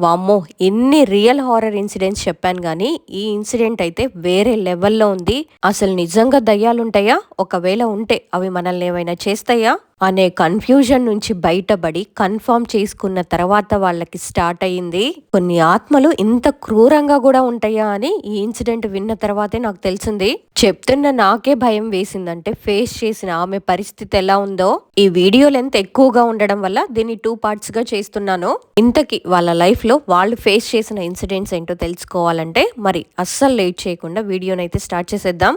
వామ్మో ఎన్ని real horror incidents చెప్పాను కానీ ఈ ఇన్సిడెంట్ అయితే వేరే లెవెల్లో ఉంది. అసలు నిజంగా దయ్యాలుంటాయా? ఒకవేళ ఉంటే అవి మనల్ని ఏమైనా చేస్తాయా? అనే కన్ఫ్యూజన్ నుంచి బయటపడి కన్ఫర్మ్ చేసుకున్న తర్వాత వాళ్ళకి స్టార్ట్ అయ్యింది. కొన్ని ఆత్మలు ఇంత క్రూరంగా కూడా ఉంటాయా అని ఈ ఇన్సిడెంట్ విన్న తర్వాతే నాకు తెలిసింది. చెప్తున్న నాకే భయం వేసిందంటే ఫేస్ చేసిన ఆమె పరిస్థితి ఎలా ఉందో ఈ వీడియో లెంత్ ఎక్కువగా ఉండడం వల్ల దీన్ని టూ పార్ట్స్గా చేస్తున్నాను. ఇంతకి వాళ్ళ లైఫ్లో వాళ్ళు ఫేస్ చేసిన ఇన్సిడెంట్స్ ఏంటో తెలుసుకోవాలంటే మరి అస్సలు లేట్ చేయకుండా వీడియోనైతే స్టార్ట్ చేసేద్దాం.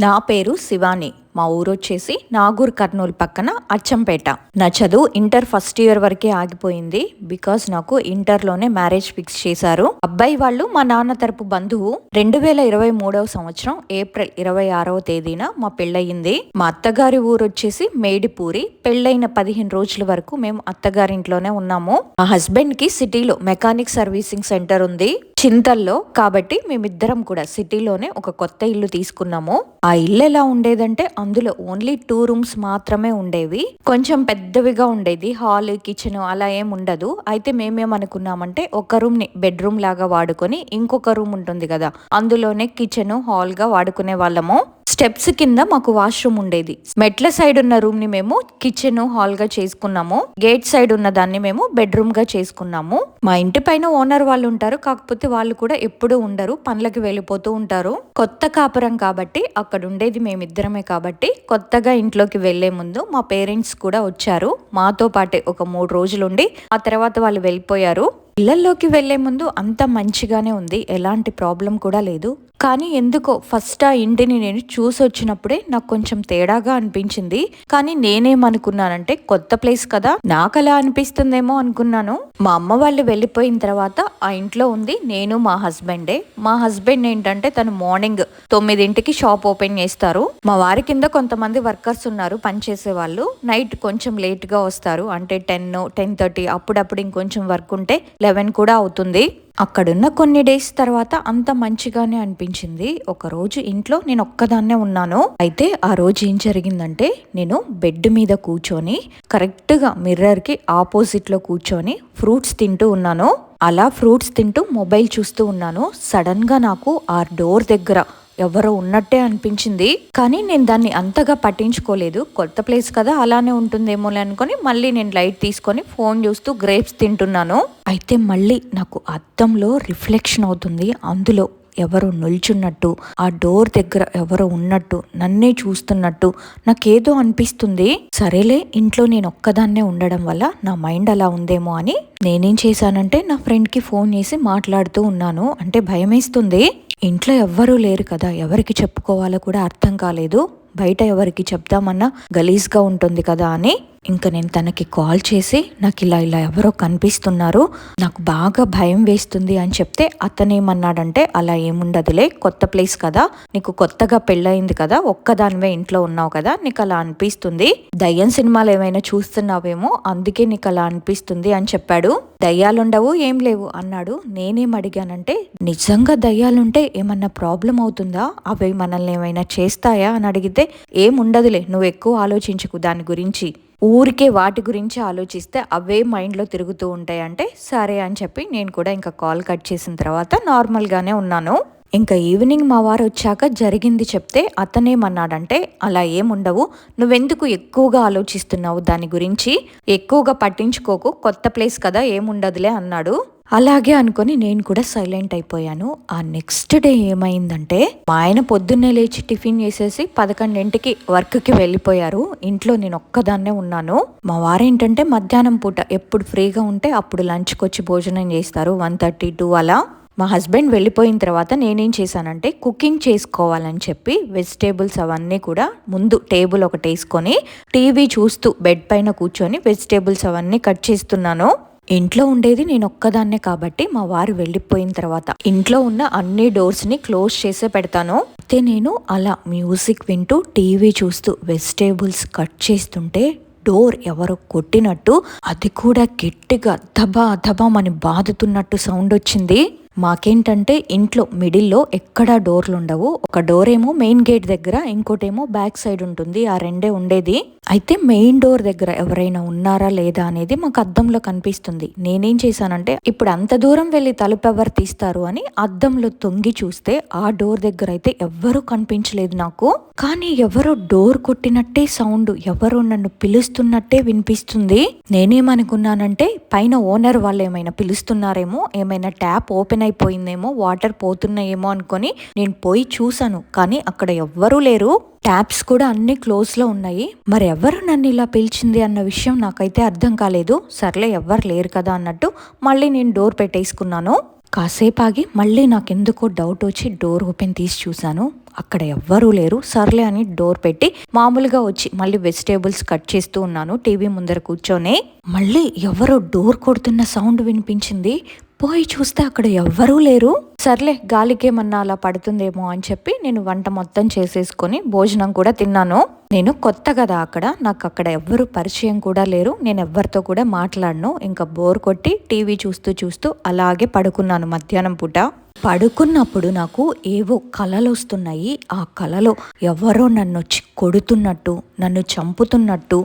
నా పేరు శివాని. మా ఊరు వచ్చేసి నాగూర్ కర్నూలు పక్కన అచ్చంపేట. నా చదువు ఇంటర్ ఫస్ట్ ఇయర్ వరకే ఆగిపోయింది బికాస్ నాకు ఇంటర్లోనే మ్యారేజ్ ఫిక్స్ చేశారు. అబ్బాయి వాళ్ళు మా నాన్న తరపు బంధువు రెండు వేల ఇరవై మూడవ సంవత్సరం ఏప్రిల్ ఇరవై ఆరవ తేదీన మా పెళ్ళయింది. మా అత్తగారి ఊరు వచ్చేసి మేడిపూరి. పెళ్ళైన పదిహేను రోజుల వరకు మేము అత్తగారింట్లోనే ఉన్నాము. మా హస్బెండ్కి సిటీలో మెకానిక్ సర్వీసింగ్ సెంటర్ ఉంది. చింతల్లో కాబట్టి మేమిద్దరం కూడా సిటీలోనే ఒక కొత్త ఇల్లు తీసుకున్నాము. ఆ ఇల్లు ఎలా ఉండేదంటే అందులో ఓన్లీ టూ రూమ్స్ మాత్రమే ఉండేవి. కొంచెం పెద్దవిగా ఉండేది. హాల్ కిచెన్ అలా ఏం ఉండదు. అయితే మేమేమనుకున్నామంటే ఒక రూమ్ని బెడ్రూమ్ లాగా వాడుకొని ఇంకొక రూమ్ ఉంటుంది కదా అందులోనే కిచెన్ హాల్గా వాడుకునే వాళ్ళము. స్టెప్స్ కింద మాకు వాష్రూమ్ ఉండేది. మెట్ల సైడ్ ఉన్న రూమ్ని మేము కిచెన్ హాల్గా చేసుకున్నాము. గేట్ సైడ్ ఉన్న దాన్ని మేము బెడ్రూమ్గా చేసుకున్నాము. మా ఇంటి పైన ఓనర్ వాళ్ళు ఉంటారు. కాకపోతే వాళ్ళు కూడా ఎప్పుడూ ఉండరు. పనులకి వెళ్ళిపోతూ ఉంటారు. కొత్త కాపురం కాబట్టి అక్కడ ఉండేది మేమిద్దరమే కాబట్టి. కాబట్టి కొత్తగా ఇంట్లోకి వెళ్ళే ముందు మా పేరెంట్స్ కూడా వచ్చారు. మాతో పాటే ఒక మూడు రోజులు ఉండి ఆ తర్వాత వాళ్ళు వెళ్ళిపోయారు. ఇళ్ళలోకి వెళ్ళే ముందు అంత మంచిగానే ఉంది. ఎలాంటి ప్రాబ్లం కూడా లేదు. కానీ ఎందుకో ఫస్ట్ ఆ ఇంటిని నేను చూసి వచ్చినప్పుడే నాకు కొంచెం తేడాగా అనిపించింది. కానీ నేనేమనుకున్నానంటే కొత్త ప్లేస్ కదా నాకు అలా అనిపిస్తుందేమో అనుకున్నాను. మా అమ్మ వాళ్ళు వెళ్ళిపోయిన తర్వాత ఆ ఇంట్లో ఉంది నేను మా హస్బెండే. మా హస్బెండ్ ఏంటంటే తను మార్నింగ్ తొమ్మిదింటికి షాప్ ఓపెన్ చేస్తారు. మా వారి కింద కొంతమంది వర్కర్స్ ఉన్నారు పనిచేసే వాళ్ళు. నైట్ కొంచెం లేట్గా వస్తారు. అంటే టెన్ టెన్ థర్టీ అప్పుడప్పుడు ఇంకొంచెం వర్క్ ఉంటే లెవెన్ కూడా అవుతుంది. అక్కడున్న కొన్ని డేస్ తర్వాత అంత మంచిగానే అనిపించింది. ఒక రోజు ఇంట్లో నేను ఒక్కదాన్నే ఉన్నాను. అయితే ఆ రోజు ఏం జరిగిందంటే నేను బెడ్ మీద కూర్చొని కరెక్ట్గా మిర్రర్కి ఆపోజిట్లో కూర్చొని ఫ్రూట్స్ తింటూ ఉన్నాను. అలా ఫ్రూట్స్ తింటూ మొబైల్ చూస్తూ ఉన్నాను. సడన్గా నాకు ఆ డోర్ దగ్గర ఎవరో ఉన్నట్టే అనిపించింది. కానీ నేను దాన్ని అంతగా పట్టించుకోలేదు. కొత్త ప్లేస్ కదా అలానే ఉంటుందేమో అనుకొని మళ్ళీ నేను లైట్ తీసుకొని ఫోన్ చూస్తూ గ్రేప్స్ తింటున్నాను. అయితే మళ్ళీ నాకు అద్దంలో రిఫ్లెక్షన్ అవుతుంది. అందులో ఎవరో నిల్చున్నట్టు ఆ డోర్ దగ్గర ఎవరో ఉన్నట్టు నన్నే చూస్తున్నట్టు నాకేదో అనిపిస్తుంది. సరేలే ఇంట్లో నేను ఒక్కదాన్నే ఉండడం వల్ల నా మైండ్ అలా ఉందేమో అని నేనేం చేశానంటే నా ఫ్రెండ్కి ఫోన్ చేసి మాట్లాడుతూ ఉన్నాను. అంటే భయమేస్తుంది. ఇంట్లో ఎవ్వరూ లేరు కదా ఎవరికి చెప్పుకోవాలో కూడా అర్థం కాలేదు. బయట ఎవరికి చెప్దామన్నా గలీజ్గా ఉంటుంది కదా అని ఇంకా నేను తనకి కాల్ చేసి నాకు ఇలా ఇలా ఎవరో కనిపిస్తున్నారు నాకు బాగా భయం వేస్తుంది అని చెప్తే అతనేమన్నాడంటే అలా ఏముండదులే కొత్త ప్లేస్ కదా నీకు కొత్తగా పెళ్ళయింది కదా ఒక్కదానివే ఇంట్లో ఉన్నావు కదా నీకు అలా అనిపిస్తుంది. దయ్యం సినిమాలు ఏమైనా చూస్తున్నావేమో అందుకే నీకు అలా అనిపిస్తుంది అని చెప్పాడు. దయ్యాలుండవు ఏం లేవు అన్నాడు. నేనేం అడిగానంటే నిజంగా దయ్యాలుంటే ఏమన్నా ప్రాబ్లం అవుతుందా? అవి మనల్ని ఏమైనా చేస్తాయా? అని అడిగితే ఏముండదులే నువ్వు ఎక్కువ ఆలోచించకు దాని గురించి. ఊరికే వాటి గురించి ఆలోచిస్తే అవే మైండ్లో తిరుగుతూ ఉంటాయి అంటే సరే అని చెప్పి నేను కూడా ఇంకా కాల్ కట్ చేసిన తర్వాత నార్మల్గానే ఉన్నాను. ఇంకా ఈవినింగ్ మా వారు వచ్చాక జరిగింది చెప్తే అతనేమన్నాడంటే అలా ఏముండవు నువ్వెందుకు ఎక్కువగా ఆలోచిస్తున్నావు దాని గురించి? ఎక్కువగా పట్టించుకోకు. కొత్త ప్లేస్ కదా ఏముండదులే అన్నాడు. అలాగే అనుకొని నేను కూడా సైలెంట్ అయిపోయాను. ఆ నెక్స్ట్ డే ఏమైందంటే మా ఆయన పొద్దున్నే లేచి టిఫిన్ చేసేసి పదకొండింటికి వర్క్కి వెళ్ళిపోయారు. ఇంట్లో నేను ఒక్కదాన్నే ఉన్నాను. మా వారేంటంటే మధ్యాహ్నం పూట ఎప్పుడు ఫ్రీగా ఉంటే అప్పుడు లంచ్కి వచ్చి భోజనం చేస్తారు వన్ థర్టీ టూ అలా. మా హస్బెండ్ వెళ్ళిపోయిన తర్వాత నేనేం చేశానంటే కుకింగ్ చేసుకోవాలని చెప్పి వెజిటేబుల్స్ అవన్నీ కూడా ముందు టేబుల్ ఒకటి వేసుకొని టీవీ చూస్తూ బెడ్ పైన కూర్చొని వెజిటేబుల్స్ అవన్నీ కట్ చేస్తున్నాను. ఇంట్లో ఉండేది నేను ఒక్కదాన్నే కాబట్టి మా వారు వెళ్ళిపోయిన తర్వాత. ఇంట్లో ఉన్న అన్ని డోర్స్ని క్లోజ్ చేసే పెడతాను. అయితే నేను అలా మ్యూజిక్ వింటూ టీవీ చూస్తూ వెజిటేబుల్స్ కట్ చేస్తుంటే డోర్ ఎవరో కొట్టినట్టు అది కూడా గట్టిగా ధబా ధబా అని బాదుతున్నట్టు సౌండ్ వచ్చింది. మాకేంటంటే ఇంట్లో మిడిల్లో ఎక్కడా డోర్లు ఉండవు ఒక డోర్ ఏమో మెయిన్ గేట్ దగ్గర ఇంకోటేమో బ్యాక్ సైడ్ ఉంటుంది. ఆ రెండే ఉండేది. అయితే మెయిన్ డోర్ దగ్గర ఎవరైనా ఉన్నారా లేదా అనేది మాకు అద్దంలో కనిపిస్తుంది. నేనేం చేశానంటే ఇప్పుడు అంత దూరం వెళ్ళి తలుపు ఎవరు తీస్తారు అని అద్దంలో తొంగి చూస్తే ఆ డోర్ దగ్గర అయితే ఎవ్వరూ కనిపించలేదు నాకు. కానీ ఎవరో డోర్ కొట్టినట్టే సౌండ్ ఎవరో నన్ను పిలుస్తున్నట్టే వినిపిస్తుంది. నేనేమనుకున్నానంటే పైన ఓనర్ వాళ్ళు ఏమైనా పిలుస్తున్నారేమో ఏమైనా ట్యాప్ ఓపెన్ అయిపోయిందేమో వాటర్ పోతున్నాయేమో అనుకొని నేను పోయి చూసాను కానీ అక్కడ ఎవ్వరూ లేరు. ట్యాప్స్ కూడా అన్ని క్లోజ్లో ఉన్నాయి. మరి ఎవరు నన్ను ఇలా పిలిచింది అన్న విషయం నాకైతే అర్థం కాలేదు. సర్లే ఎవ్వరు లేరు కదా అన్నట్టు మళ్ళీ నేను డోర్ పెట్టేసుకున్నాను. కాసేపు ఆగి మళ్ళీ నాకెందుకో డౌట్ వచ్చి డోర్ ఓపెన్ తీసి చూశాను. అక్కడ ఎవ్వరూ లేరు. సర్లే అని డోర్ పెట్టి మామూలుగా వచ్చి మళ్ళీ వెజిటేబుల్స్ కట్ చేస్తూ ఉన్నాను టీవీ ముందర కూర్చొని. మళ్ళీ ఎవరో డోర్ కొడుతున్న సౌండ్ వినిపించింది. పోయి చూస్తే అక్కడ ఎవ్వరూ లేరు. సర్లే గాలికేమన్నా అలా పడుతుందేమో అని చెప్పి నేను వంట మొత్తం చేసేసుకొని భోజనం కూడా తిన్నాను. నేను కొత్త కదా అక్కడ నాకు అక్కడ ఎవ్వరు పరిచయం కూడా లేరు. నేను ఎవ్వరితో కూడా మాట్లాడను. ఇంకా బోర్ కొట్టి టీవీ చూస్తూ చూస్తూ అలాగే పడుకున్నాను మధ్యాహ్నం పూట. పడుకున్నప్పుడు నాకు ఏవో కలలు వస్తున్నాయి. ఆ కలలో ఎవరో నన్ను వచ్చి కొడుతున్నట్టు నన్ను చంపుతున్నట్టు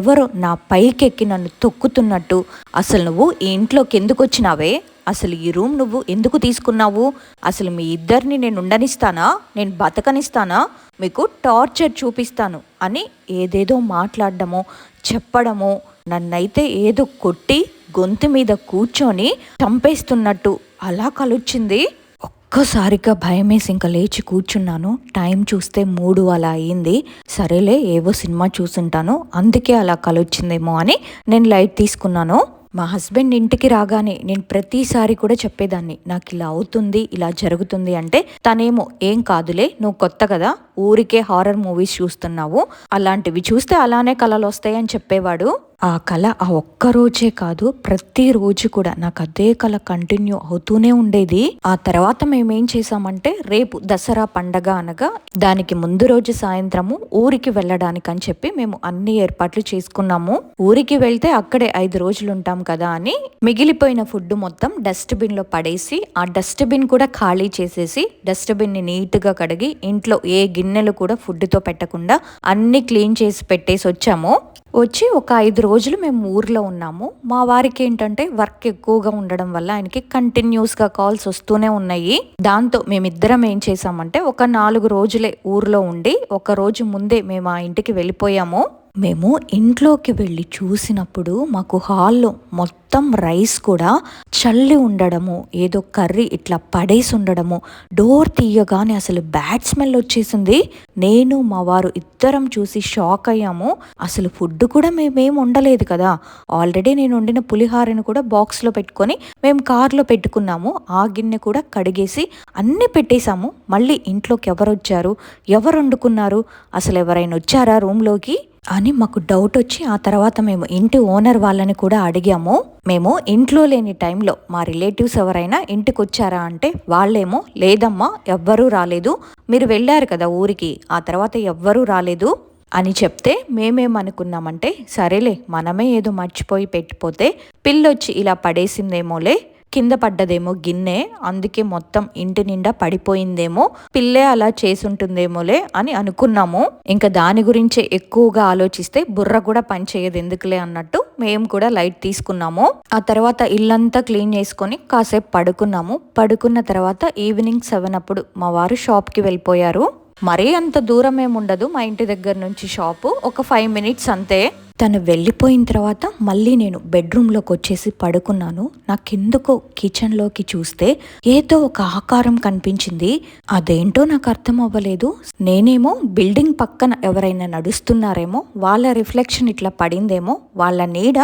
ఎవరో నా పైకెక్కి నన్ను తొక్కుతున్నట్టు. అసలు నువ్వు ఈ ఇంట్లోకి ఎందుకు వచ్చినావే? అసలు ఈ రూమ్ నువ్వు ఎందుకు తీసుకున్నావు? అసలు మీ ఇద్దరిని నేను ఉండనిస్తానా? నేను బతకనిస్తానా? మీకు టార్చర్ చూపిస్తాను అని ఏదేదో మాట్లాడడమో చెప్పడమో నన్నైతే ఏదో కొట్టి గొంతు మీద కూర్చొని చంపేస్తున్నట్టు అలా కలుచ్చింది. ఒక్కసారిగా భయమేసి ఇంకా లేచి కూర్చున్నాను. టైం చూస్తే మూడు అలా అయింది. సరేలే ఏవో సినిమా చూసుంటాను. అందుకే అలా కలొచ్చిందేమో అని నేను లైట్ తీసుకున్నాను. మా హస్బెండ్ ఇంటికి రాగానే నేను ప్రతిసారి కూడా చెప్పేదాన్ని నాకు ఇలా అవుతుంది ఇలా జరుగుతుంది అంటే తనేమో ఏం కాదులే నువ్వు కొత్త కదా ఊరికే హారర్ మూవీస్ చూస్తున్నావు. అలాంటివి చూస్తే అలానే కళలు వస్తాయని చెప్పేవాడు. ఆ కళ ఆ ఒక్క రోజే కాదు ప్రతిరోజు కూడా నాకు అదే కళ కంటిన్యూ అవుతూనే ఉండేది. ఆ తర్వాత మేమేం చేసామంటే రేపు దసరా పండగ అనగా దానికి ముందు రోజు సాయంత్రము ఊరికి వెళ్ళడానికి అని చెప్పి మేము అన్ని ఏర్పాట్లు చేసుకున్నాము. ఊరికి వెళ్తే అక్కడే ఐదు రోజులు ఉంటాం కదా అని మిగిలిపోయిన ఫుడ్ మొత్తం డస్ట్బిన్లో పడేసి ఆ డస్ట్బిన్ కూడా ఖాళీ చేసేసి డస్ట్బిన్ని నీట్గా కడిగి ఇంట్లో ఏ గిన్నెలు కూడా ఫుడ్తో పెట్టకుండా అన్ని క్లీన్ చేసి పెట్టేసి వచ్చాము. వచ్చి ఒక ఐదు రోజులు మేము ఊర్లో ఉన్నాము. మా వారికి ఏంటంటే వర్క్ ఎక్కువగా ఉండడం వల్ల ఆయనకి కంటిన్యూస్గా కాల్స్ వస్తూనే ఉన్నాయి. దాంతో మేమిద్దరం ఏం చేసామంటే ఒక నాలుగు రోజులే ఊర్లో ఉండి ఒక రోజు ముందే మేము ఆ ఇంటికి వెళ్ళిపోయాము. మేము ఇంట్లోకి వెళ్ళి చూసినప్పుడు మాకు హాల్లో మొత్తం రైస్ కూడా చల్లి ఉండడము ఏదో కర్రీ ఇట్లా పడేసి ఉండడము డోర్ తీయగానే అసలు బ్యాడ్ స్మెల్ వచ్చేసింది. నేను మా వారు ఇద్దరం చూసి షాక్ అయ్యాము. అసలు ఫుడ్ కూడా మేమేం ఉండలేదు కదా. ఆల్రెడీ నేను వండిన పులిహారను కూడా బాక్స్లో పెట్టుకొని మేము కార్లో పెట్టుకున్నాము. ఆ గిన్నె కూడా కడిగేసి అన్నీ పెట్టేశాము. మళ్ళీ ఇంట్లోకి ఎవరు వచ్చారు ఎవరు వండుకున్నారు? అసలు ఎవరైనా వచ్చారా రూమ్లోకి? అని మాకు డౌట్ వచ్చి ఆ తర్వాత మేము ఇంటి ఓనర్ వాళ్ళని కూడా అడిగాము. మేము ఇంట్లో లేని టైంలో మా రిలేటివ్స్ ఎవరైనా ఇంటికి వచ్చారా అంటే వాళ్ళేమో లేదమ్మా ఎవ్వరూ రాలేదు. మీరు వెళ్ళారు కదా ఊరికి ఆ తర్వాత ఎవ్వరూ రాలేదు అని చెప్తే మేమేమనుకున్నామంటే సరేలే మనమే ఏదో మర్చిపోయి పెట్టిపోతే పిల్లొచ్చి ఇలా పడేసిందేమోలే కింద పడ్డదేమో గిన్నె అందుకే మొత్తం ఇంటి నిండా పడిపోయిందేమో పిల్లే అలా చేసుంటుందేమోలే అని అనుకున్నాము. ఇంకా దాని గురించే ఎక్కువగా ఆలోచిస్తే బుర్ర కూడా పనిచేయదు ఎందుకులే అన్నట్టు మేము కూడా లైట్ తీసుకున్నాము. ఆ తర్వాత ఇల్లంతా క్లీన్ చేసుకొని కాసేపు పడుకున్నాము. పడుకున్న తర్వాత ఈవినింగ్ సెవెన్ అప్పుడు మా వారు షాప్కి వెళ్ళిపోయారు. మరీ అంత దూరం ఏముండదు మా ఇంటి దగ్గర నుంచి షాపు. ఒక ఫైవ్ మినిట్స్ అంతే. తను వెళ్ళిపోయిన తర్వాత మళ్ళీ నేను బెడ్రూమ్లోకి వచ్చేసి పడుకున్నాను. నాకెందుకో కిచెన్లోకి చూస్తే ఏదో ఒక ఆకారం కనిపించింది. అదేంటో నాకు అర్థం అవ్వలేదు. నేనేమో బిల్డింగ్ పక్కన ఎవరైనా నడుస్తున్నారేమో వాళ్ళ రిఫ్లెక్షన్ ఇట్లా పడిందేమో వాళ్ళ నీడ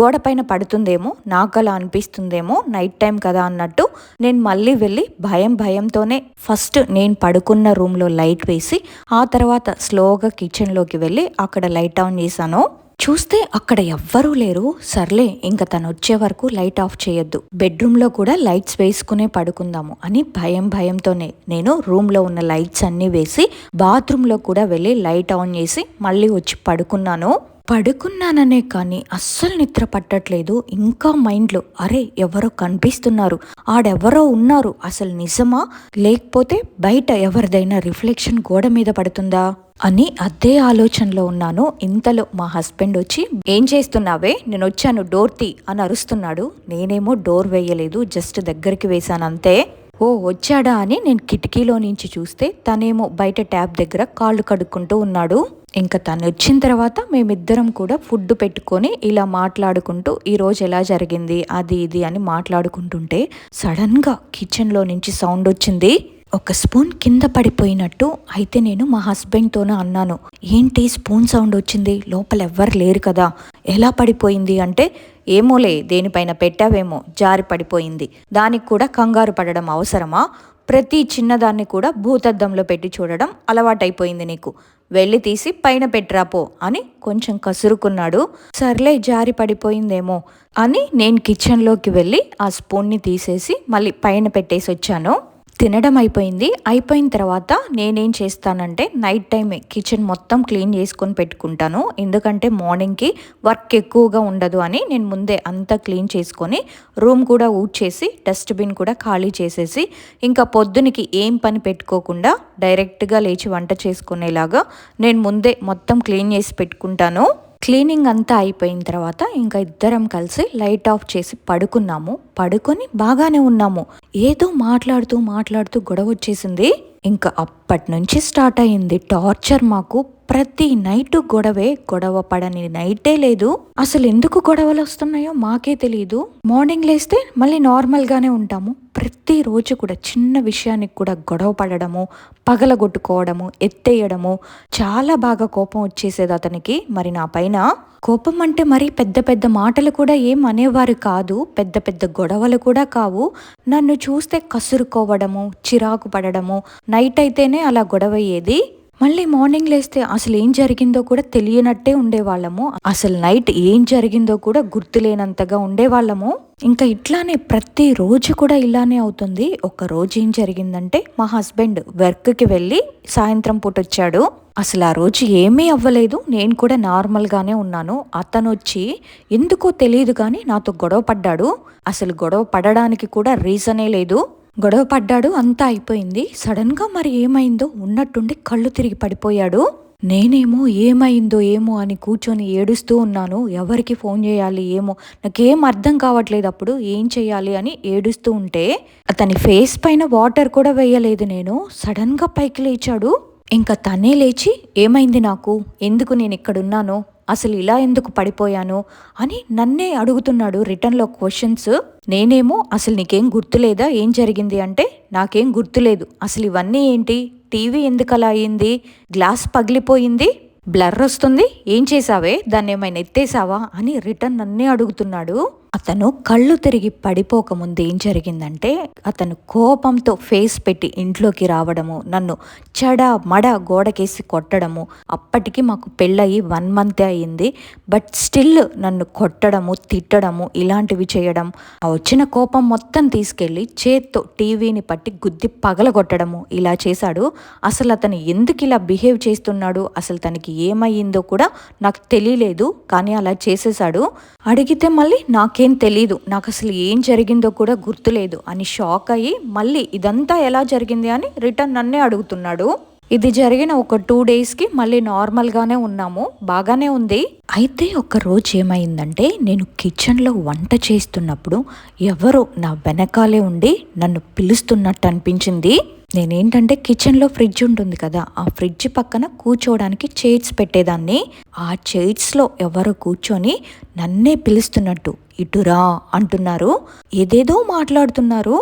గోడపైన పడుతుందేమో నాకు అలా అనిపిస్తుందేమో నైట్ టైం కదా అన్నట్టు నేను మళ్ళీ వెళ్ళి భయం భయంతోనే ఫస్ట్ నేను పడుకున్న రూమ్లో లైట్ వేసి ఆ తర్వాత స్లోగా కిచెన్లోకి వెళ్ళి అక్కడ లైట్ ఆన్ చేశాను. చూస్తే అక్కడ ఎవ్వరూ లేరు. సర్లే ఇంకా తను వచ్చే వరకు లైట్ ఆఫ్ చేయొద్దు. బెడ్రూమ్లో కూడా లైట్స్ వేసుకునే పడుకుందాము అని భయం భయంతోనే నేను రూమ్లో ఉన్న లైట్స్ అన్నీ వేసి బాత్రూంలో కూడా వెళ్ళి లైట్ ఆన్ చేసి మళ్ళీ వచ్చి పడుకున్నాను. పడుకున్నాననే కానీ అస్సలు నిద్ర పట్టట్లేదు. ఇంకా మైండ్లో అరే ఎవరో కనిపిస్తున్నారు. ఆడెవరో ఉన్నారు. అసలు నిజమా? లేకపోతే బయట ఎవరిదైనా రిఫ్లెక్షన్ గోడ మీద పడుతుందా? అని అదే ఆలోచనలో ఉన్నాను. ఇంతలో మా హస్బెండ్ వచ్చి ఏం చేస్తున్నావే? నేను వచ్చాను డోర్ తీ అని అరుస్తున్నాడు. నేనేమో డోర్ వేయలేదు జస్ట్ దగ్గరికి వేశాను అంతే. ఓ వచ్చాడా అని నేను కిటికీలో నుంచి చూస్తే తనేమో బయట ట్యాప్ దగ్గర కాళ్ళు కడుక్కుంటూ ఉన్నాడు. ఇంకా తను వచ్చిన తర్వాత మేమిద్దరం కూడా ఫుడ్ పెట్టుకొని ఇలా మాట్లాడుకుంటూ ఈరోజు ఎలా జరిగింది? అది ఇది అని మాట్లాడుకుంటుంటే సడన్గా కిచెన్లో నుంచి సౌండ్ వచ్చింది. ఒక స్పూన్ కింద పడిపోయినట్టు అయితే నేను మా హస్బెండ్తోనే అన్నాను. ఏంటి స్పూన్ సౌండ్ వచ్చింది? లోపల ఎవ్వరు లేరు కదా. ఎలా పడిపోయింది అంటే ఏమోలే దేనిపైన పెట్టావేమో జారి పడిపోయింది. దానికి కూడా కంగారు పడడం అవసరమా? ప్రతి చిన్నదాన్ని కూడా భూతద్దంలో పెట్టి చూడడం అలవాటైపోయింది నీకు. వెళ్ళి తీసి పైన పెట్టరాపో అని కొంచెం కసురుకున్నాడు. సర్లే జారి పడిపోయిందేమో అని నేను కిచెన్లోకి వెళ్ళి ఆ స్పూన్ని తీసేసి మళ్ళీ పైన పెట్టేసి వచ్చాను తినడం అయిపోయింది. అయిపోయిన తర్వాత నేనేం చేస్తానంటే నైట్ టైమే కిచెన్ మొత్తం క్లీన్ చేసుకొని పెట్టుకుంటాను. ఎందుకంటే మార్నింగ్కి వర్క్ ఎక్కువగా ఉండదు అని నేను ముందే అంతా క్లీన్ చేసుకొని రూమ్ కూడా ఊడ్చేసి డస్ట్బిన్ కూడా ఖాళీ చేసేసి ఇంకా పొద్దునికి ఏం పని పెట్టుకోకుండా డైరెక్ట్గా లేచి వంట చేసుకునేలాగా నేను ముందే మొత్తం క్లీన్ చేసి పెట్టుకుంటాను. క్లీనింగ్ అంతా అయిపోయిన తర్వాత ఇంకా ఇద్దరం కలిసి లైట్ ఆఫ్ చేసి పడుకున్నాము. పడుకొని బాగానే ఉన్నాము. ఏదో మాట్లాడుతూ మాట్లాడుతూ గొడవ వచ్చేసింది. ఇంకా అప్పటి నుంచి స్టార్ట్ అయింది టార్చర్ మాకు. ప్రతి నైట్ గొడవే గొడవ పడని నైటే లేదు. అసలు ఎందుకు గొడవలు వస్తున్నాయో మాకే తెలియదు మార్నింగ్ లేస్తే మళ్ళీ నార్మల్గానే ఉంటాము. ప్రతి రోజు కూడా చిన్న విషయానికి కూడా గొడవ పడడము పగలగొట్టుకోవడము ఎత్తేయడము చాలా బాగా కోపం వచ్చేసేది అతనికి. మరి నా పైన కోపం అంటే మరి పెద్ద పెద్ద మాటలు కూడా ఏం అనేవారు కాదు. పెద్ద పెద్ద గొడవలు కూడా కావు. నన్ను చూస్తే కసురుకోవడము చిరాకు పడడము నైట్ అయితేనే అలా గొడవ అయ్యేది మళ్ళీ మార్నింగ్ లేస్తే అసలు ఏం జరిగిందో కూడా తెలియనట్టే ఉండేవాళ్ళము. అసలు నైట్ ఏం జరిగిందో కూడా గుర్తులేనంతగా ఉండేవాళ్ళము. ఇంకా ఇట్లానే ప్రతి రోజు కూడా ఇలానే అవుతుంది. ఒక రోజు ఏం జరిగిందంటే మా హస్బెండ్ వర్క్కి వెళ్ళి సాయంత్రం పూట వచ్చాడు. అసలు ఆ రోజు ఏమీ అవ్వలేదు. నేను కూడా నార్మల్గానే ఉన్నాను. అతను వచ్చి ఎందుకో తెలియదు కానీ నాతో గొడవ పడ్డాడు. అసలు గొడవ పడడానికి కూడా రీజనే లేదు. గొడవ పడ్డాడు అంతా అయిపోయింది. సడన్గా మరి ఏమైందో ఉన్నట్టుండి కళ్ళు తిరిగి పడిపోయాడు. నేనేమో ఏమైందో ఏమో అని కూర్చొని ఏడుస్తూ ఉన్నాను. ఎవరికి ఫోన్ చేయాలి ఏమో నాకేం అర్థం కావట్లేదు అప్పుడు ఏం చేయాలి అని ఏడుస్తూ ఉంటే అతని ఫేస్ పైన వాటర్ కూడా వేయలేదు నేను. సడన్గా పైకి లేచాడు. ఇంకా తనే లేచి ఏమైంది నాకు? ఎందుకు నేను ఇక్కడున్నాను? అసలు ఇలా ఎందుకు పడిపోయాను అని నన్నే అడుగుతున్నాడు రిటర్న్లో క్వశ్చన్స్. నేనేమో అసలు నీకేం గుర్తులేదా? ఏం జరిగింది అంటే నాకేం గుర్తులేదు. అసలు ఇవన్నీ ఏంటి? టీవీ ఎందుకు అలా అయింది? గ్లాస్ పగిలిపోయింది? బ్లర్ వస్తుంది? ఏం చేసావే దాన్ని ఏమైనా ఎత్తేసావా? అని రిటర్న్ నన్నే అడుగుతున్నాడు. అతను కళ్ళు తిరిగి పడిపోకముందు ఏం జరిగిందంటే అతను కోపంతో ఫేస్ పెట్టి ఇంట్లోకి రావడము నన్ను చెడ మడ గోడకేసి కొట్టడము. అప్పటికి మాకు పెళ్ళయి వన్ మంతే అయ్యింది. బట్ స్టిల్ నన్ను కొట్టడము తిట్టడము ఇలాంటివి చేయడం ఆ వచ్చిన కోపం మొత్తం తీసుకెళ్ళి చేత్తో టీవీని పట్టి గుద్ది పగలగొట్టడము ఇలా చేశాడు. అసలు అతను ఎందుకు ఇలా బిహేవ్ చేస్తున్నాడు? అసలు తనకి ఏమయ్యిందో కూడా నాకు తెలియలేదు కానీ అలా చేసేసాడు అడిగితే మళ్ళీ నాకు తెలీదు. నాకు అసలు ఏం జరిగిందో కూడా గుర్తులేదు. అని షాక్ అయ్యి మళ్ళీ ఇదంతా ఎలా జరిగింది అని రిటర్న్ నన్నే అడుగుతున్నాడు. ఇది జరిగిన ఒక టూ డేస్కి మళ్ళీ నార్మల్గానే ఉన్నాము. బాగానే ఉంది. అయితే ఒక రోజు ఏమైందంటే నేను కిచెన్లో వంట చేస్తున్నప్పుడు ఎవరో నా వెనకాలే ఉండి నన్ను పిలుస్తున్నట్టు అనిపించింది. నేనేంటంటే కిచెన్లో ఫ్రిడ్జ్ ఉంటుంది కదా ఆ ఫ్రిడ్జ్ పక్కన కూర్చోవడానికి చైర్స్ పెట్టేదాన్ని. ఆ చైర్స్లో ఎవరు కూర్చొని నన్నే పిలుస్తున్నట్టు ఇటురా అంటున్నారు. ఏదేదో మాట్లాడుతున్నారు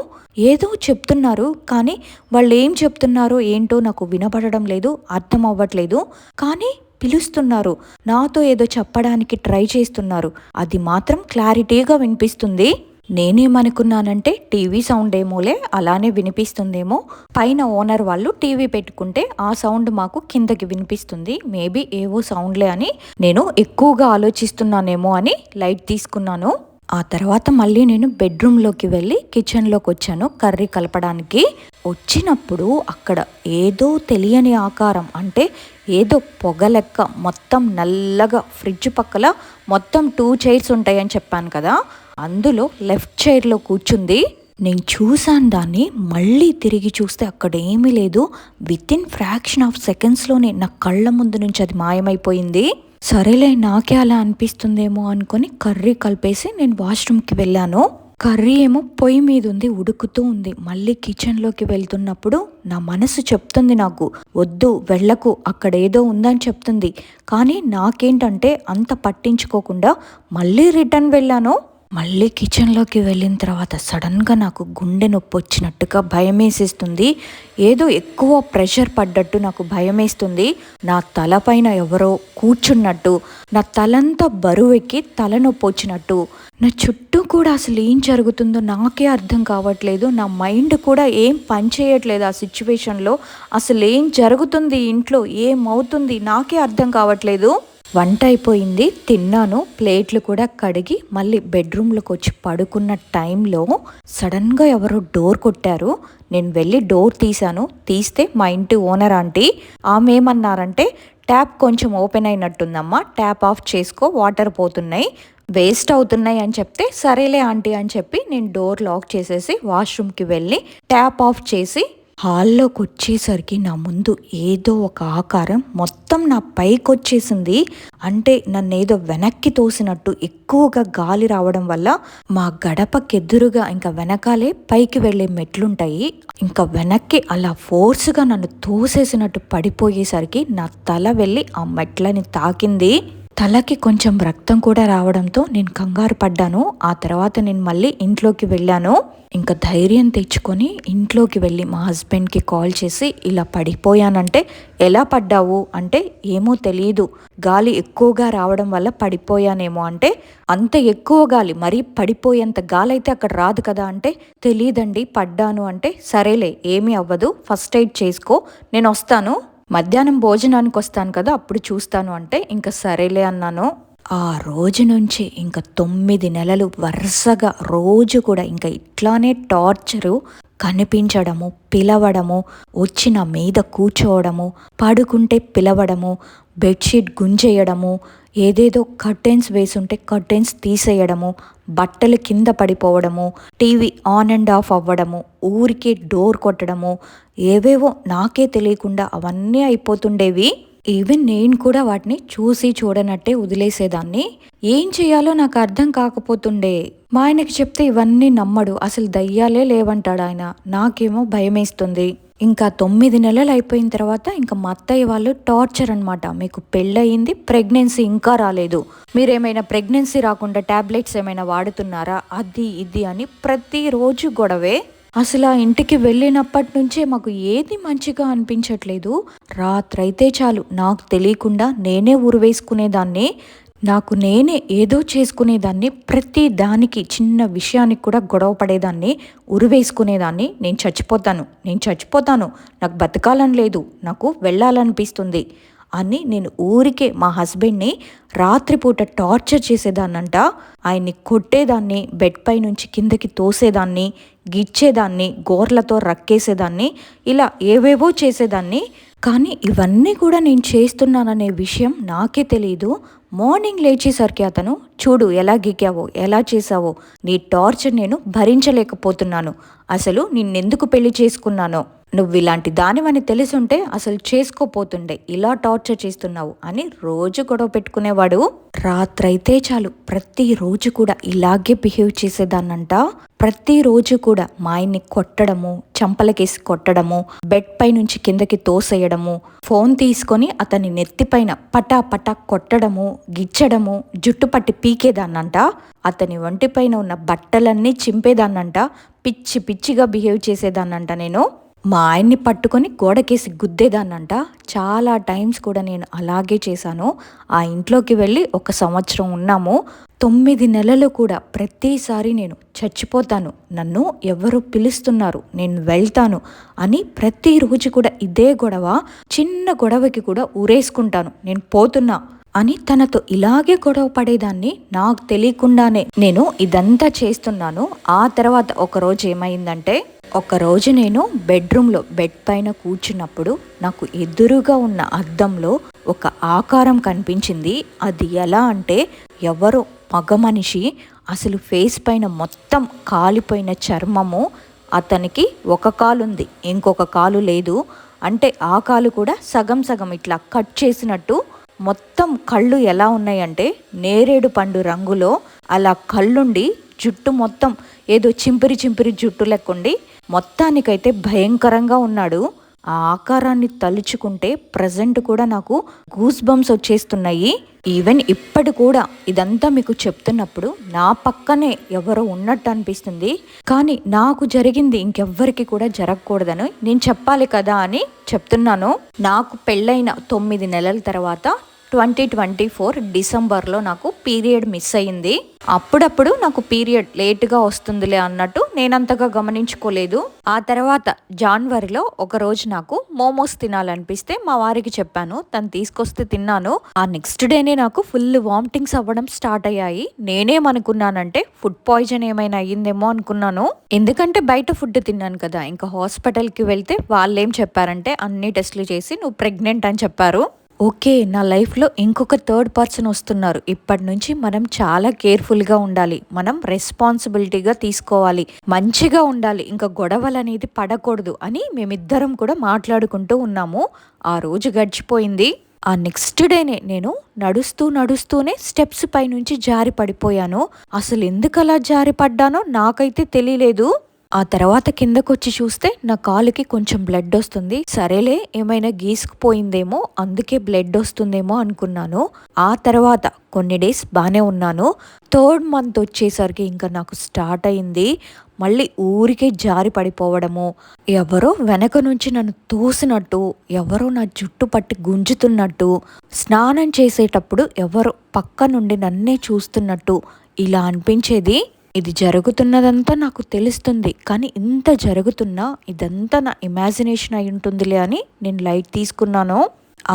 ఏదో చెప్తున్నారు కానీ వాళ్ళు ఏం చెప్తున్నారో ఏంటో నాకు వినపడడం లేదు అర్థం అవ్వట్లేదు కానీ పిలుస్తున్నారు నాతో ఏదో చెప్పడానికి ట్రై చేస్తున్నారు. అది మాత్రం క్లారిటీగా వినిపిస్తుంది. నేనేమనుకున్నానంటే టీవీ సౌండ్ ఏమోలే అలానే వినిపిస్తుందేమో. పైన ఓనర్ వాళ్ళు టీవీ పెట్టుకుంటే ఆ సౌండ్ మాకు కిందకి వినిపిస్తుంది. మేబీ ఏవో సౌండ్లే అని నేను ఎక్కువగా ఆలోచిస్తున్నానేమో అని లైట్ తీసుకున్నాను. ఆ తర్వాత మళ్ళీ నేను బెడ్రూమ్లోకి వెళ్ళి కిచెన్లోకి వచ్చాను కర్రీ కలపడానికి. వచ్చినప్పుడు అక్కడ ఏదో తెలియని ఆకారం అంటే ఏదో పొగ లెక్క మొత్తం నల్లగా ఫ్రిడ్జ్ పక్కల మొత్తం టూ చైర్స్ ఉంటాయని చెప్పాను కదా. అందులో లెఫ్ట్ చైర్లో కూర్చుంది. నేను చూశాను దాన్ని మళ్ళీ తిరిగి చూస్తే అక్కడ ఏమీ లేదు. విత్ ఇన్ ఫ్రాక్షన్ ఆఫ్ సెకండ్స్లోనే నా కళ్ళ ముందు నుంచి అది మాయమైపోయింది. సరేలే నాకే అలా అనిపిస్తుందేమో అనుకొని కర్రీ కలిపేసి నేను వాష్రూమ్కి వెళ్ళాను. కర్రీ ఏమో పొయ్యి మీద ఉంది ఉడుకుతూ ఉంది. మళ్ళీ కిచెన్లోకి వెళ్తున్నప్పుడు నా మనసు చెప్తుంది నాకు వద్దు వెళ్ళకు అక్కడ ఏదో ఉందని చెప్తుంది. కానీ నాకేంటంటే అంత పట్టించుకోకుండా మళ్ళీ రిటర్న్ వెళ్ళాను. మళ్ళీ కిచెన్లోకి వెళ్ళిన తర్వాత సడన్గా నాకు గుండె నొప్పి వచ్చినట్టుగా భయం వేసేస్తుంది ఏదో ఎక్కువ ప్రెషర్ పడ్డట్టు నాకు భయం వేస్తుంది నా తలపైన ఎవరో కూర్చున్నట్టు నా తలంతా బరువెక్కి తలనొప్పి వచ్చినట్టు. నా చుట్టూ కూడా అసలు ఏం జరుగుతుందో నాకే అర్థం కావట్లేదు. నా మైండ్ కూడా ఏం పని చేయట్లేదు ఆ సిచ్యువేషన్లో. అసలు ఏం జరుగుతుంది ఇంట్లో? ఏమవుతుంది నాకే అర్థం కావట్లేదు. వంట అయిపోయింది తిన్నాను. ప్లేట్లు కూడా కడిగి మళ్ళీ బెడ్రూమ్లోకి వచ్చి పడుకున్న టైంలో సడన్గా ఎవరో డోర్ కొట్టారు. నేను వెళ్ళి డోర్ తీశాను. తీస్తే మా ఇంటి ఓనర్ ఆంటీ ఆమె ఏమన్నారంటే ట్యాప్ కొంచెం ఓపెన్ అయినట్టుందమ్మా ట్యాప్ ఆఫ్ చేసుకో వాటర్ పోతున్నాయి వేస్ట్ అవుతున్నాయి అని చెప్తే సరేలే ఆంటీ అని చెప్పి నేను డోర్ లాక్ చేసేసి వాష్రూమ్కి వెళ్ళి ట్యాప్ ఆఫ్ చేసి హాల్లోకి వచ్చేసరికి నా ముందు ఏదో ఒక ఆకారం మొత్తం నా పైకి వచ్చేసింది అంటే నన్ను ఏదో వెనక్కి తోసినట్టు ఎక్కువగా గాలి రావడం వల్ల మా గడపకెదురుగా ఇంకా వెనకాలే పైకి వెళ్ళే మెట్లుంటాయి. ఇంకా వెనక్కి అలా ఫోర్స్గా నన్ను తోసేసినట్టు పడిపోయేసరికి నా తల వెళ్ళి ఆ మెట్లని తాకింది. తలకి కొంచెం రక్తం కూడా రావడంతో నేను కంగారు పడ్డాను. ఆ తర్వాత నేను మళ్ళీ ఇంట్లోకి వెళ్ళాను. ఇంకా ధైర్యం తెచ్చుకొని ఇంట్లోకి వెళ్ళి మా హస్బెండ్కి కాల్ చేసి ఇలా పడిపోయానంటే ఎలా పడ్డావు? అంటే ఏమో తెలియదు గాలి ఎక్కువగా రావడం వల్ల పడిపోయానేమో అంటే అంత ఎక్కువ గాలి మరీ పడిపోయేంత గాలి అయితే అక్కడ రాదు కదా అంటే తెలియదండి పడ్డాను అంటే సరేలే ఏమీ అవ్వదు ఫస్ట్ ఎయిడ్ చేసుకో నేను వస్తాను. మధ్యాహ్నం భోజనానికి వస్తాను కదా అప్పుడు చూస్తాను అంటే ఇంకా సరేలే అన్నాను. ఆ రోజు నుంచి ఇంకా తొమ్మిది నెలలు వరుసగా రోజు కూడా ఇంకా ఇట్లానే టార్చరు కనిపించడము పిలవడము వచ్చిన మీద కూర్చోవడము పడుకుంటే పిలవడము బెడ్షీట్ గుంజేయడము ఏదేదో కర్టెన్స్ వేసుంటే కర్టెన్స్ తీసేయడము బట్టలు కింద పడిపోవడము టీవీ ఆన్ అండ్ ఆఫ్ అవ్వడము ఊరికే డోర్ కొట్టడము ఏవేవో నాకే తెలియకుండా అవన్నీ అయిపోతుండేవి. ఈవెన్ నేను కూడా వాటిని చూసి చూడనట్టే వదిలేసేదాన్ని. ఏం చేయాలో నాకు అర్థం కాకపోతుండే. మా ఆయనకి చెప్తే ఇవన్నీ నమ్మడు అసలు దయ్యాలే లేవంటాడు ఆయన. నాకేమో భయమేస్తుంది. ఇంకా తొమ్మిది నెలలు అయిపోయిన తర్వాత ఇంకా మా అత్తయ్య వాళ్ళు టార్చర్ అనమాట మీకు పెళ్ళయింది ప్రెగ్నెన్సీ ఇంకా రాలేదు. మీరేమైనా ప్రెగ్నెన్సీ రాకుండా టాబ్లెట్స్ ఏమైనా వాడుతున్నారా? అది ఇది అని ప్రతిరోజు గొడవే. అసలు ఆ ఇంటికి వెళ్ళినప్పటి నుంచే మాకు ఏది మంచిగా అనిపించట్లేదు. రాత్రైతే చాలు. నాకు తెలియకుండా నేనే ఉరివేసుకునేదాన్ని నాకు నేనే ఏదో చేసుకునేదాన్ని ప్రతి దానికి చిన్న విషయానికి కూడా గొడవ పడేదాన్ని ఉరివేసుకునేదాన్ని. నేను చచ్చిపోతాను నేను చచ్చిపోతాను నాకు బతకాలని లేదు నాకు వెళ్ళాలనిపిస్తుంది అని నేను ఊరికే మా హస్బెండ్ని రాత్రిపూట టార్చర్ చేసేదాన్నంట. ఆయన్ని కొట్టేదాన్ని బెడ్ పై నుంచి కిందకి తోసేదాన్ని గిచ్చేదాన్ని గోర్లతో రక్కేసేదాన్ని ఇలా ఏవేవో చేసేదాన్ని. కానీ ఇవన్నీ కూడా నేను చేస్తున్నాననే విషయం నాకే తెలియదు మార్నింగ్ లేచేసరికి అతను చూడు ఎలా గీకావో ఎలా చేసావో నీ టార్చర్ నేను భరించలేకపోతున్నాను. అసలు నిన్నెందుకు పెళ్ళి చేసుకున్నానో? నువ్వు ఇలాంటి దానివని తెలుసుంటే అసలు చేసుకోపోతుండే. ఇలా టార్చర్ చేస్తున్నావు అని రోజు గొడవ పెట్టుకునేవాడు. రాత్రైతే చాలు. ప్రతిరోజు కూడా ఇలాగే బిహేవ్ చేసేదాన్నంట. ప్రతిరోజు కూడా మా ఆయన్ని కొట్టడము చంపలకేసి కొట్టడము బెడ్ పై నుంచి కిందకి తోసేయడము ఫోన్ తీసుకొని అతని నెత్తిపైన పటా పటా కొట్టడము గిచ్చడము జుట్టు పట్టి పీకేదాన్నంట. అతని ఒంటిపైన ఉన్న బట్టలన్నీ చింపేదాన్నంట. పిచ్చి పిచ్చిగా బిహేవ్ చేసేదాన్నంట నేను. మా ఆయన్ని పట్టుకొని గోడకేసి గుద్దేదాన్నంట. చాలా టైమ్స్ కూడా నేను అలాగే చేశాను. ఆ ఇంట్లోకి వెళ్ళి ఒక సంవత్సరం ఉన్నాము. తొమ్మిది నెలలు కూడా ప్రతిసారి నేను చచ్చిపోతాను. నన్ను ఎవరు పిలుస్తున్నారు? నేను వెళ్తాను అని ప్రతిరోజు కూడా ఇదే గొడవ. చిన్న గొడవకి కూడా ఊరేసుకుంటాను. నేను పోతున్నా. అని తనతో ఇలాగే గొడవ పడేదాన్ని నాకు తెలియకుండానే నేను ఇదంతా చేస్తున్నాను. ఆ తర్వాత ఒక రోజు ఏమైందంటే ఒకరోజు నేను బెడ్రూమ్లో బెడ్ పైన కూర్చున్నప్పుడు నాకు ఎదురుగా ఉన్న అద్దంలో ఒక ఆకారం కనిపించింది. అది ఎలా అంటే ఎవరో మగ మనిషి అసలు ఫేస్ పైన మొత్తం కాలిపోయిన చర్మము అతనికి ఒక కాలు ఉంది ఇంకొక కాలు లేదు. అంటే ఆ కాలు కూడా సగం సగం ఇట్లా కట్ చేసినట్టు మొత్తం కళ్ళు ఎలా ఉన్నాయంటే నేరేడు పండు రంగులో అలా కళ్ళుండి జుట్టు మొత్తం ఏదో చింపిరి చింపిరి జుట్టు లెక్కుండి మొత్తానికైతే భయంకరంగా ఉన్నాడు. ఆ ఆకారాన్ని తలుచుకుంటే ప్రజెంట్ కూడా నాకు గూస్ బంప్స్ వచ్చేస్తున్నాయి. ఈవెన్ ఇప్పటి కూడా ఇదంతా మీకు చెప్తున్నప్పుడు నా పక్కనే ఎవరో ఉన్నట్టు అనిపిస్తుంది. కానీ నాకు జరిగింది ఇంకెవ్వరికి కూడా జరగకూడదని నేను చెప్పాలి కదా అని చెప్తున్నాను. నాకు పెళ్ళైన తొమ్మిది నెలల తర్వాత ట్వంటీ ట్వంటీ ఫోర్ డిసెంబర్లో నాకు పీరియడ్ మిస్ అయింది అప్పుడప్పుడు నాకు పీరియడ్ లేట్గా వస్తుందిలే అన్నట్టు నేనంతగా గమనించుకోలేదు. ఆ తర్వాత జాన్వరిలో ఒక రోజు నాకు మోమోస్ తినాలనిపిస్తే మా వారికి చెప్పాను తను తీసుకొస్తే తిన్నాను. ఆ నెక్స్ట్ డేనే నాకు ఫుల్ వామిటింగ్స్ అవ్వడం స్టార్ట్ అయ్యాయి. నేనేమనుకున్నానంటే ఫుడ్ పాయిజన్ ఏమైనా అయ్యిందేమో అనుకున్నాను. ఎందుకంటే బయట ఫుడ్ తిన్నాను కదా ఇంకా హాస్పిటల్కి వెళ్తే వాళ్ళు ఏం చెప్పారంటే అన్ని టెస్టులు చేసి నువ్వు ప్రెగ్నెంట్ అని చెప్పారు. ఓకే నా లైఫ్లో ఇంకొక థర్డ్ పర్సన్ వస్తున్నారు. ఇప్పటి నుంచి మనం చాలా కేర్ఫుల్గా ఉండాలి. మనం రెస్పాన్సిబిలిటీగా తీసుకోవాలి. మంచిగా ఉండాలి. ఇంకా గొడవలు అనేది పడకూడదు అని మేమిద్దరం కూడా మాట్లాడుకుంటూ ఉన్నాము. ఆ రోజు గడిచిపోయింది. ఆ నెక్స్ట్ డేనే నేను నడుస్తూ నడుస్తూనే స్టెప్స్ పై నుంచి జారి పడిపోయాను. అసలు ఎందుకు అలా జారి పడ్డానో నాకైతే తెలియలేదు. ఆ తర్వాత కిందకొచ్చి చూస్తే నా కాలుకి కొంచెం బ్లడ్ వస్తుంది. సరేలే ఏమైనా గీసుకుపోయిందేమో అందుకే బ్లడ్ వస్తుందేమో అనుకున్నాను. ఆ తర్వాత కొన్ని డేస్ బాగానే ఉన్నాను. థర్డ్ మంత్ వచ్చేసరికి ఇంకా నాకు స్టార్ట్ అయింది. మళ్ళీ ఊరికే జారి పడిపోవడము. ఎవరో వెనక నుంచి నన్ను తోసినట్టు ఎవరో నా జుట్టు పట్టి గుంజుతున్నట్టు స్నానం చేసేటప్పుడు ఎవరో పక్క నుండి నన్నే చూస్తున్నట్టు ఇలా అనిపించేది. ఇది జరుగుతున్నదంతా నాకు తెలుస్తుంది. కానీ ఇంత జరుగుతున్నా ఇదంతా నా ఇమాజినేషన్ అయి ఉంటుందిలే అని నేను లైట్ తీసుకున్నాను.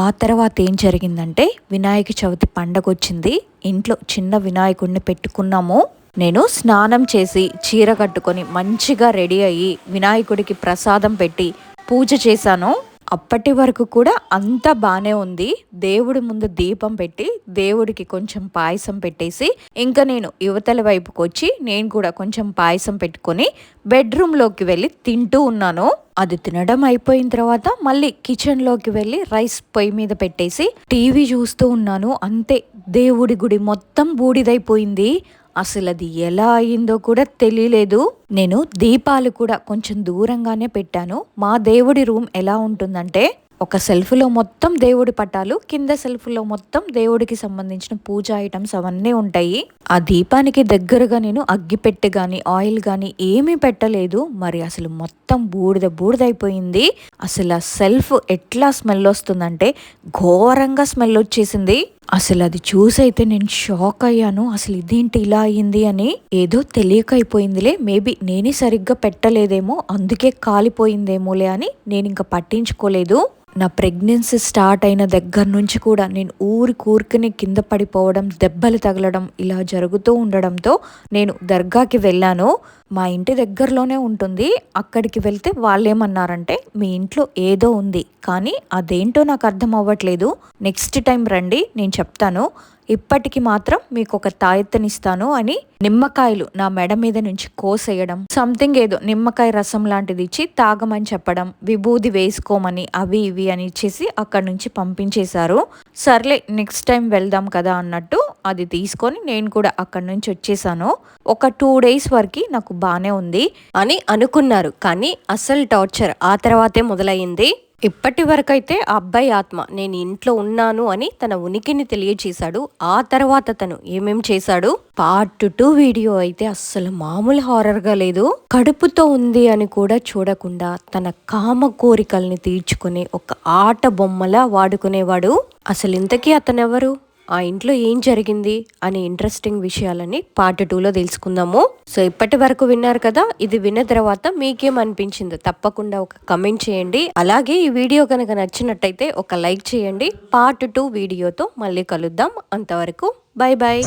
ఆ తర్వాత ఏం జరిగిందంటే వినాయక చవితి పండగ వచ్చింది ఇంట్లో చిన్న వినాయకుడిని పెట్టుకున్నాము. నేను స్నానం చేసి చీర కట్టుకొని మంచిగా రెడీ అయ్యి వినాయకుడికి ప్రసాదం పెట్టి పూజ చేశాను. అప్పటి వరకు కూడా అంతా బాగానే ఉంది. దేవుడి ముందు దీపం పెట్టి దేవుడికి కొంచెం పాయసం పెట్టేసి ఇంకా నేను యువతల వైపుకు వచ్చి నేను కూడా కొంచెం పాయసం పెట్టుకొని బెడ్రూమ్లోకి వెళ్ళి తింటూ ఉన్నాను. అది తినడం అయిపోయిన తర్వాత మళ్ళీ కిచెన్లోకి వెళ్ళి రైస్ పొయ్యి మీద పెట్టేసి టీవీ చూస్తూ ఉన్నాను. అంతే దేవుడి గుడి మొత్తం బూడిదైపోయింది. అసలు అది ఎలా అయిందో కూడా తెలియలేదు. నేను దీపాలు కూడా కొంచెం దూరంగానే పెట్టాను. మా దేవుడి రూమ్ ఎలా ఉంటుందంటే ఒక సెల్ఫ్లో మొత్తం దేవుడి పటాలు కింద సెల్ఫ్లో మొత్తం దేవుడికి సంబంధించిన పూజ ఐటమ్స్ అవన్నీ ఉంటాయి. ఆ దీపానికి దగ్గరగా నేను అగ్గిపెట్టె కానీ ఆయిల్ కానీ ఏమీ పెట్టలేదు. మరి అసలు మొత్తం బూడిద బూడిదైపోయింది. అసలు ఆ సెల్ఫ్ ఎట్లా స్మెల్ వస్తుందంటే ఘోరంగా స్మెల్ వచ్చేసింది. అసలు అది చూసైతే నేను షాక్ అయ్యాను. అసలు ఇదేంటి ఇలా అయింది అని ఏదో తెలియక అయిపోయిందిలే మేబీ నేనే సరిగ్గా పెట్టలేదేమో అందుకే కాలిపోయిందేమోలే అని నేను ఇంకా పట్టించుకోలేదు. నా ప్రెగ్నెన్సీ స్టార్ట్ అయిన దగ్గర నుంచి కూడా నేను ఊరి కూరికని కింద పడిపోవడం దెబ్బలు తగలడం ఇలా జరుగుతూ ఉండడంతో నేను దర్గాకి వెళ్ళాను. మా ఇంటి దగ్గరలోనే ఉంటుంది. అక్కడికి వెళ్తే వాళ్ళేమన్నారంటే మీ ఇంట్లో ఏదో ఉంది కానీ అదేంటో నాకు అర్థం అవ్వట్లేదు. నెక్స్ట్ టైం రండి నేను చెప్తాను. ఇప్పటికి మాత్రం మీకు ఒక తాయెత్తనిస్తాను అని నిమ్మకాయలు నా మెడ మీద నుంచి కోసేయడం సంథింగ్ ఏదో నిమ్మకాయ రసం లాంటిది ఇచ్చి తాగమని చెప్పడం విభూది వేసుకోమని అవి ఇవి అని ఇచ్చేసి అక్కడి నుంచి పంపించేశారు. సర్లే నెక్స్ట్ టైం వెళ్దాం కదా అన్నట్టు అది తీసుకొని నేను కూడా అక్కడి నుంచి వచ్చేసాను. ఒక టూ డేస్ వరకు నాకు బాగానే ఉంది అని అనుకున్నారు. కానీ అసలు టార్చర్ ఆ తర్వాతే మొదలయ్యింది. ఇప్పటి వరకైతే ఆ అబ్బాయి ఆత్మ నేను ఇంట్లో ఉన్నాను అని తన ఉనికిని తెలియచేశాడు ఆ తర్వాత తను ఏమేం చేశాడు? పార్ట్ టూ వీడియో అయితే అస్సలు మామూలు హారర్గా లేదు. కడుపుతో ఉంది అని కూడా చూడకుండా తన కామ కోరికల్ని తీర్చుకునే ఒక ఆట బొమ్మలా వాడుకునేవాడు. అసలు ఇంతకీ అతనెవరు? ఆ ఇంట్లో ఏం జరిగింది అనే ఇంట్రెస్టింగ్ విషయాలని పార్ట్ టూలో తెలుసుకుందాము. సో ఇప్పటి వరకు విన్నారు కదా ఇది విన్న తర్వాత మీకేం అనిపించింది తప్పకుండా ఒక కమెంట్ చేయండి. అలాగే ఈ వీడియో కనుక నచ్చినట్టయితే ఒక లైక్ చేయండి. పార్ట్ టూ వీడియోతో మళ్ళీ కలుద్దాం. అంతవరకు బై బాయ్